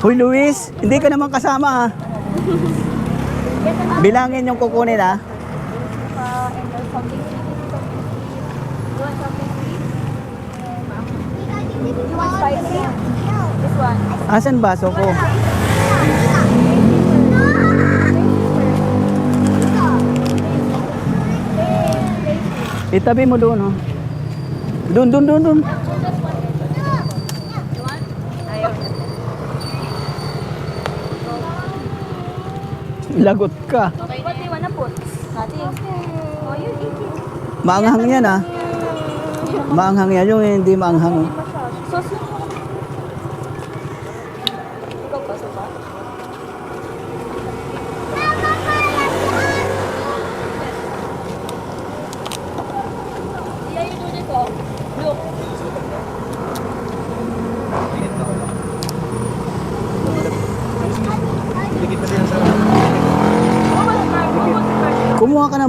Hoy Luis, hindi ka naman kasama ha. Bilangin yung kukunin ha. Asan baso ko? Itabi mo doon oh. Doon, doon, doon, doon. You want? Ayaw. Lagot ka. Okay. Wanna put? Nothing. Oh, eat it. Maanghang yan ha. Maanghang yan yung hindi maanghang. oh. Sauce lang. Ikaw pa, sa Yeah, you do this oh. Look.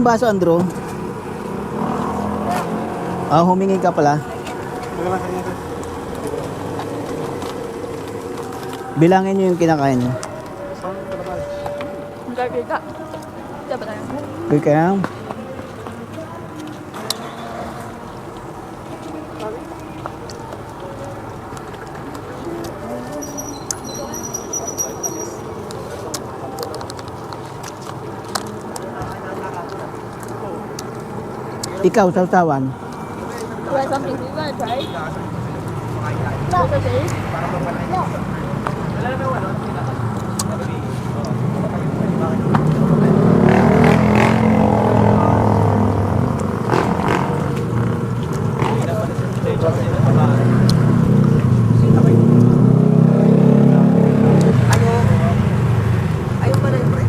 Kumuha ka ng baso, Andrew. Ah, humingi ka pala. Bilangin nyo yung kinakain nyo. Ka. Diba tayo? Okay kaya? Ikaw, sausawan. Want something? You try? Okay. Ayun pala yun, pre.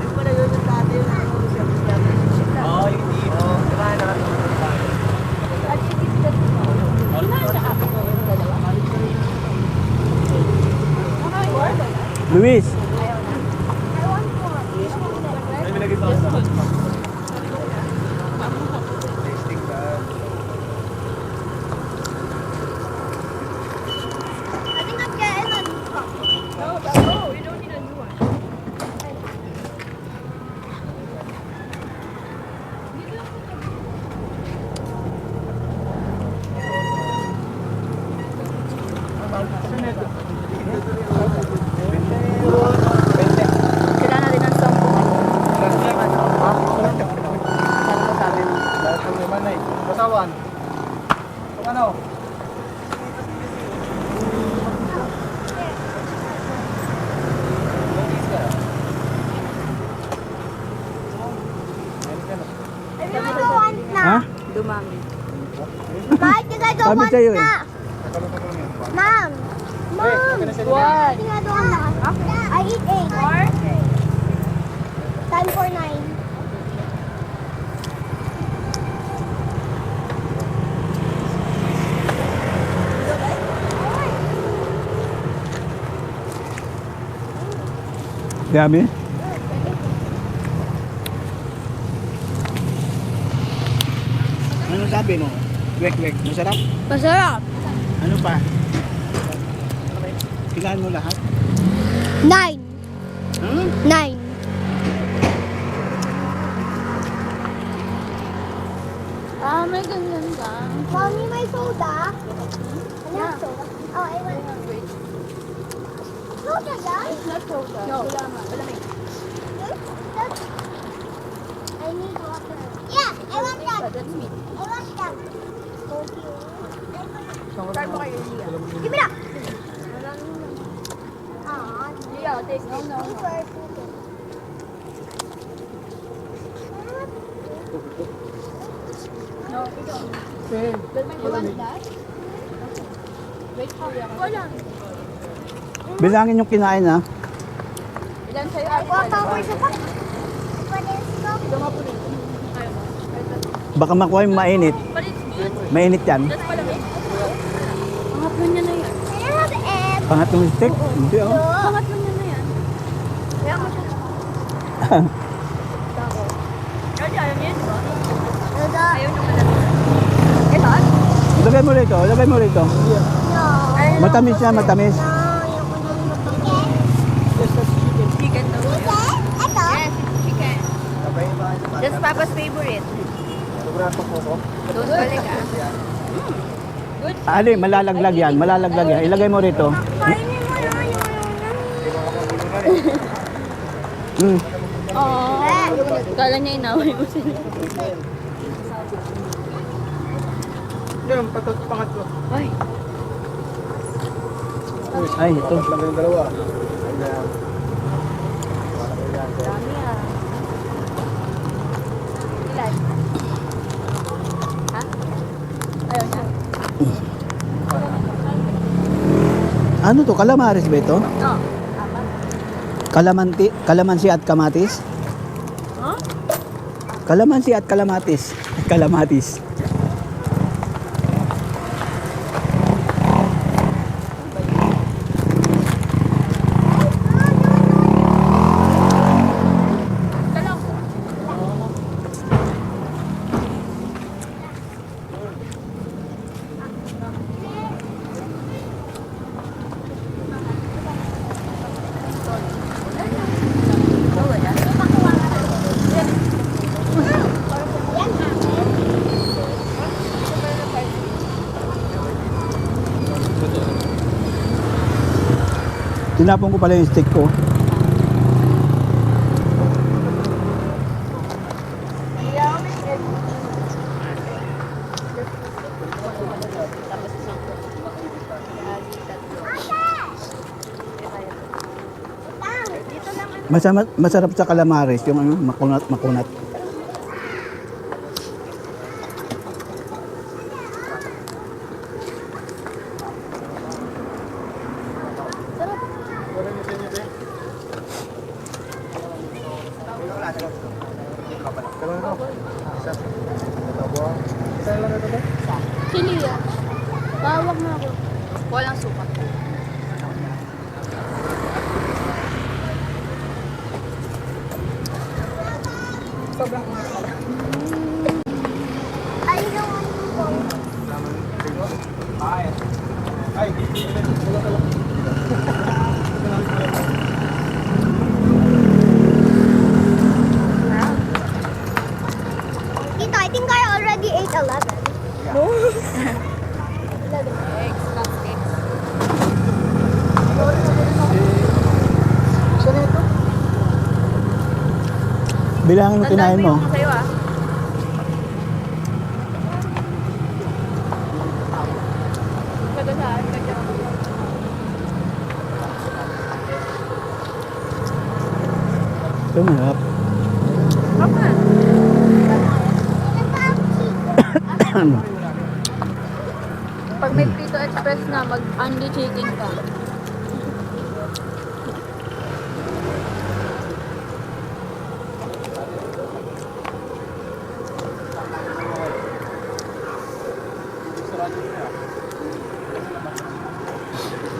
Ayun pala yun yung dati yung ano, siya siya. Oo, yung tipo. Oo, diba, nakatulog tayo. Luis, Kailangan natin ng sampu. Lahat ng naman ay. Katawan. Kung ano? ha? Dumami. Bakit ka want sa'yo eh. na? Ma'am! Ma'am! What? Bakit nga daw na? I eat eight. More? Time for nine. Dami. Ano sabi mo? Wek, wek. Masarap? Masarap. Ano pa? Kailan mo lahat? Nine. Hmm? Nine. Ah, may ganyan ka. Mommy, may soda? Ano soda? Oh, I want soda, guys. Not soda. No. Malamig. I need water. Yeah, I want that. That's me. You. Try mo kayo, Lia. Give me that. Lia, take this. No, food. No, ikaw. But you want that? Wait, Lia. Wala. Bilangin yung kinain ha. Ilan sa'yo? Power sa pa. What is go? Ito nga po rin. Baka makuha yung mainit. Mainit yan. That's pala. Pangatlo niya na yan. Can I have egg? Pangatlong steak? Hindi oh. Pangatlo niya na yan. Kaya ako siya. Tako. Kasi alam niya, di ba? Dada. Ayaw niya malamig. Eh, saan? Lagay mo rito, lagay mo rito. Matamis na, matamis. That's Papa's favorite. Sobrang po po. Don't balik ah. Good. Ali, malalaglag yan, malalaglag yan. Ilagay mo rito. Hmm. Oh. Kala niya inaway mo sila. Yan, patot pangatlo. Ay. Ay, ito. Yung dalawa. Dami ah. Ilan? Ha? Ayaw niya? Ano to? Kalamaris ba ito? Oo. Kalamanti, kalamansi at kamatis? Huh? Kalamansi at kalamatis. Kalamatis. Tinapon ko pala yung stick ko. Masama, masarap sa kalamaris yung ano, makunat, makunat. Chili ah. Bawak na ako. Walang suka. I don't want to go. Tito, I think I already ate 11. Eggs, lots eggs. Bilangin mo kinain mo. sa'yo ah. Papa. Pag may Pito Express na, chicken ka. Good. How did you learn how to ano?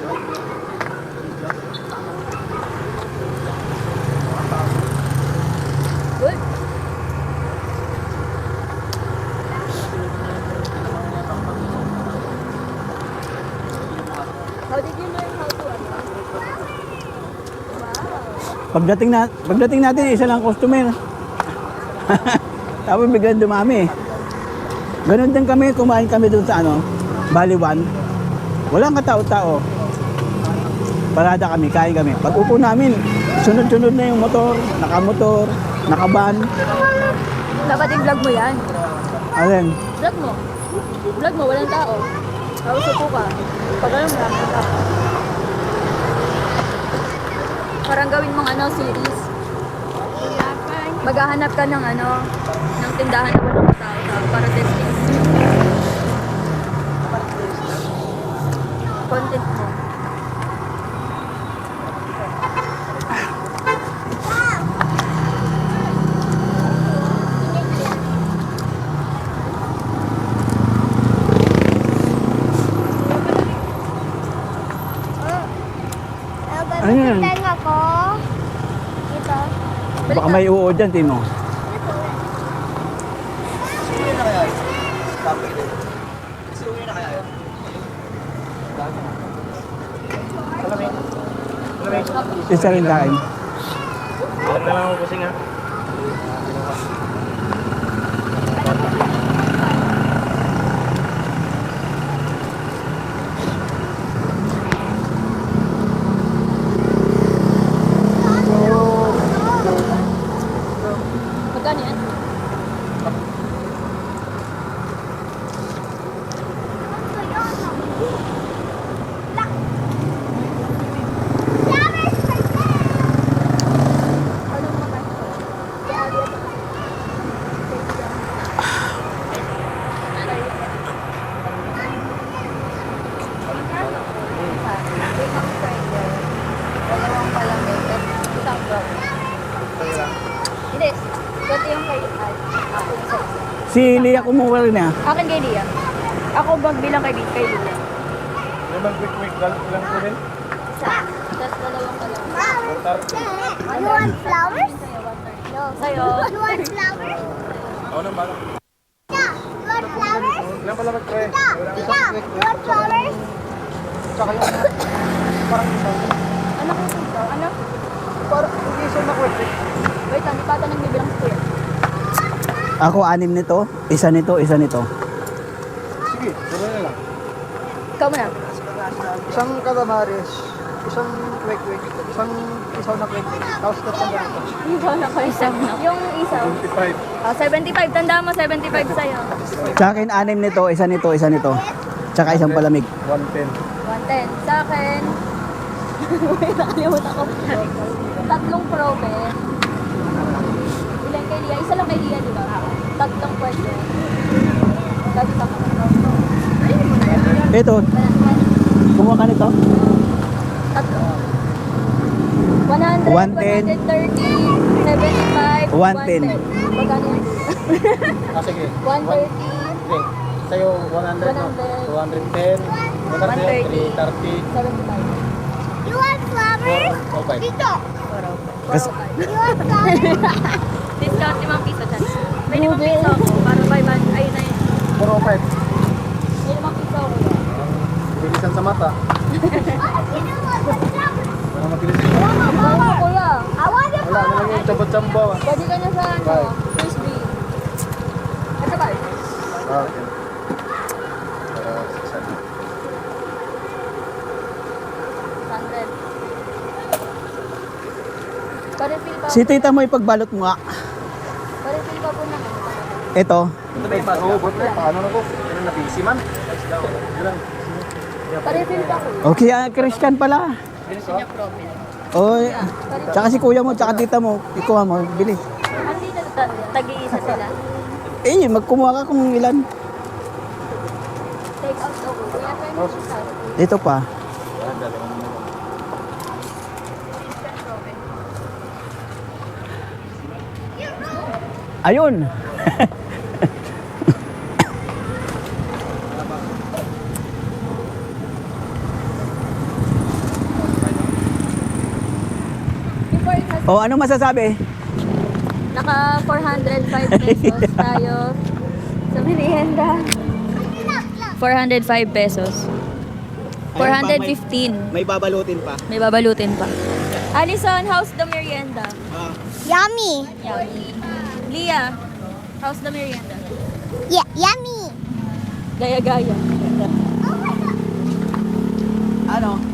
Pagdating na pagdating natin isa lang customer. Tapos biglang dumami. Ganon din kami, kumain kami doon sa ano, Baliwan. Walang katao-tao. Parada kami, kain kami. Pag upo namin, sunod-sunod na yung motor, nakamotor, nakaban. Dapat i-vlog mo yan. Alin, Vlog mo. Vlog mo, walang tao. Tapos upo ka. Pag alam mo, tao. Parang gawin mong ano, series. Maghahanap ka ng ano, ng tindahan na walang tao tao para testing. Content mo. Ano yan? Tenga ko. Dito. baka may uod dyan, Tino. Uwi na kaya yun? Tapos yun. Kasi uwi na kaya yun? Salamin. Salamin. Isa rin kain. Wala na lang ako kasing ha. Flowers for sale. Dalawang palamig. Isang brown. Hindi. Pwede yung kay Al. Ako isa. Si Lia kumuha rin ah. Akin kay Lia. Ako magbilang kay kay Lia. Limang quick quick lang, lang ko din. Isa. Tapos dalawang palamig. You want flowers? No. Sa'yo. You want flowers? Ako bala. Yeah. You want flowers? Ilan pala mag pre? Yeah. Yeah. You want flowers? Tsaka yung parang isang. Anak ko dito. Anak. Parang hindi isang na quick quick. Wait lang. Di pa ata nagbibilang si Kuya. Ako anim nito, isa nito, isa nito. Sige, tuloy na lang. Ikaw muna. Isang calamares, isang quick quick, isang isaw na quick quick. Tapos tatlong ganito. Isaw na kayo. Isaw na. Yung isaw. 25. Ah, 75. Tanda mo, 75 sa'yo. Sa akin anim nito, isa nito, isa nito. Tsaka isang palamig. 110. 110. Sa akin, may nakalimutan ko. Tatlong probe. Lia, di ba? Tatlong pwede. Tapos ako. Ito, kumuha ka nito? Tatlo. 100, 110. 130, 75, 110. 110. Magkano yan? Ah, sige. 130, Okay. Sa'yo 100, no? 210, 130, 330, 75. You want flowers? 4, okay. Dito. Kas- You want flowers? Discount 5 piso dyan. May 5 piso ako para 500. Ayun na yun. 405. May 5 piso ako. Bilisan sa mata. Flowers. Para matilisin. Ano kuya? I want the Wala, nalang yung tsamba-tsamba. Pwede ka na sa ano, Bye. frisbee. Ito ba? Ah, okay. Para sa 100. Pa-refill pa. Si tita mo ipagbalot mo nga. Pa po naman. Ito, Oo, but eh, paano na ko? Ano na busy man? Pa-refill pa po. okay, ah, Christian pala. Oy, tsaka si kuya mo, tsaka tita mo, ikuha mo, bili. Ang dito ta- tag-iisa sila. Eh, magkumuha ka kung ilan. Take out ako. Ito pa. Ayun. O, ano masasabi? Naka 405 pesos tayo sa merienda. 405 pesos. 415. May babalutin pa. May babalutin pa. Alison, how's the merienda? Yummy. Yummy. Leah, how's the merienda? Yeah, yummy. Gaya-gaya. Ano?